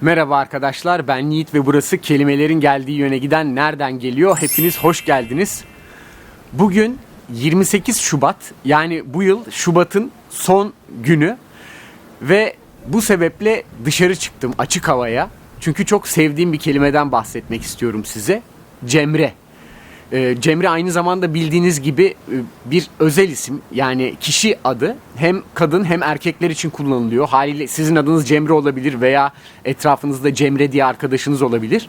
Merhaba arkadaşlar ben Yiğit ve burası kelimelerin geldiği yöne giden nereden geliyor? Hepiniz hoş geldiniz. Bugün 28 Şubat yani bu yıl Şubat'ın son günü ve bu sebeple dışarı çıktım açık havaya. Çünkü çok sevdiğim bir kelimeden bahsetmek istiyorum size. Cemre. Ee, Cemre aynı zamanda bildiğiniz gibi e, bir özel isim yani kişi adı hem kadın hem erkekler için kullanılıyor. Haliyle sizin adınız Cemre olabilir veya etrafınızda Cemre diye arkadaşınız olabilir.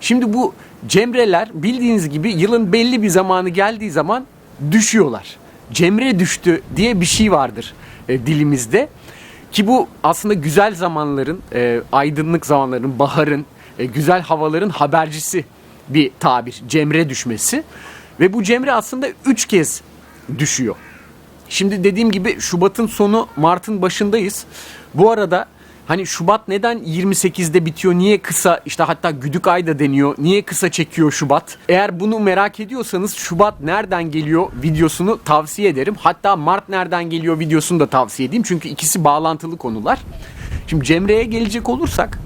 Şimdi bu Cemreler bildiğiniz gibi yılın belli bir zamanı geldiği zaman düşüyorlar. Cemre düştü diye bir şey vardır e, dilimizde. Ki bu aslında güzel zamanların, e, aydınlık zamanların, baharın, güzel havaların habercisi bir tabir. Cemre düşmesi. Ve bu cemre aslında üç kez düşüyor. Şimdi dediğim gibi Şubat'ın sonu Mart'ın başındayız. Bu arada hani Şubat neden 28'de bitiyor? Niye kısa işte hatta güdük ay da deniyor. Niye kısa çekiyor Şubat? Eğer bunu merak ediyorsanız Şubat nereden geliyor videosunu tavsiye ederim. Hatta Mart nereden geliyor videosunu da tavsiye edeyim. Çünkü ikisi bağlantılı konular. Şimdi Cemre'ye gelecek olursak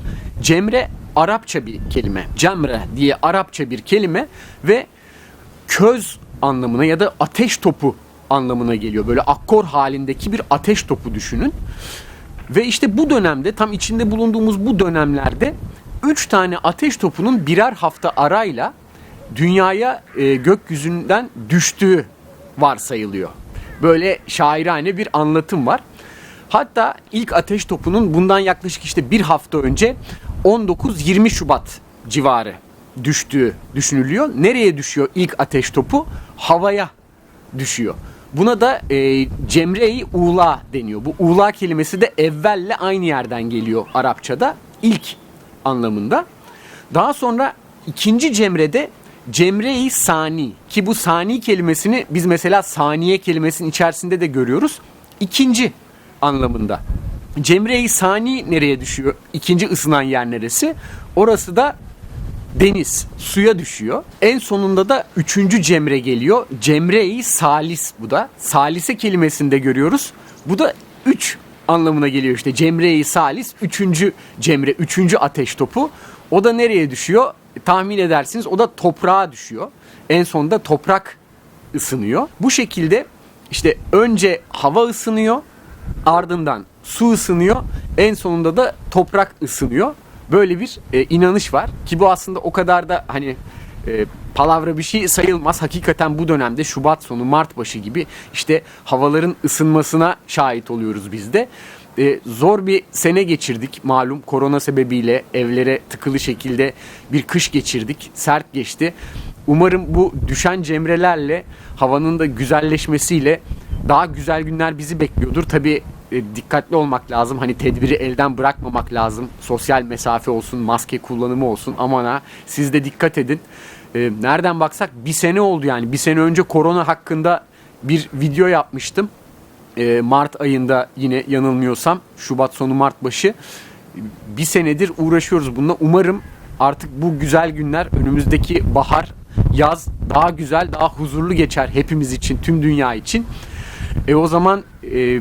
Cemre Arapça bir kelime. Cemre diye Arapça bir kelime ve köz anlamına ya da ateş topu anlamına geliyor. Böyle akkor halindeki bir ateş topu düşünün. Ve işte bu dönemde tam içinde bulunduğumuz bu dönemlerde 3 tane ateş topunun birer hafta arayla dünyaya e, gökyüzünden düştüğü varsayılıyor. Böyle şairane bir anlatım var. Hatta ilk ateş topunun bundan yaklaşık işte bir hafta önce 19-20 Şubat civarı düştüğü düşünülüyor. Nereye düşüyor ilk ateş topu? Havaya düşüyor. Buna da e, Cemre-i Ula deniyor. Bu Ula kelimesi de evvelle aynı yerden geliyor Arapçada. İlk anlamında. Daha sonra ikinci Cemre'de Cemre-i Sani ki bu Sani kelimesini biz mesela saniye kelimesinin içerisinde de görüyoruz. İkinci anlamında. Cemre-i Sani nereye düşüyor? İkinci ısınan yer neresi? Orası da deniz suya düşüyor. En sonunda da üçüncü cemre geliyor. Cemre-i salis bu da. Salise kelimesinde görüyoruz. Bu da üç anlamına geliyor işte. Cemre-i salis üçüncü cemre, üçüncü ateş topu. O da nereye düşüyor? Tahmin edersiniz o da toprağa düşüyor. En sonunda toprak ısınıyor. Bu şekilde işte önce hava ısınıyor, ardından su ısınıyor, en sonunda da toprak ısınıyor. Böyle bir e, inanış var ki bu aslında o kadar da hani e, palavra bir şey sayılmaz. Hakikaten bu dönemde Şubat sonu Mart başı gibi işte havaların ısınmasına şahit oluyoruz biz de. E, zor bir sene geçirdik malum korona sebebiyle evlere tıkılı şekilde bir kış geçirdik. Sert geçti. Umarım bu düşen cemrelerle havanın da güzelleşmesiyle daha güzel günler bizi bekliyordur. Tabii e, dikkatli olmak lazım. Hani tedbiri elden bırakmamak lazım. Sosyal mesafe olsun, maske kullanımı olsun. Aman ha siz de dikkat edin. E, nereden baksak bir sene oldu yani. Bir sene önce korona hakkında bir video yapmıştım. E, Mart ayında yine yanılmıyorsam Şubat sonu Mart başı bir senedir uğraşıyoruz bununla. Umarım artık bu güzel günler önümüzdeki bahar, yaz daha güzel, daha huzurlu geçer hepimiz için, tüm dünya için. E o zaman e,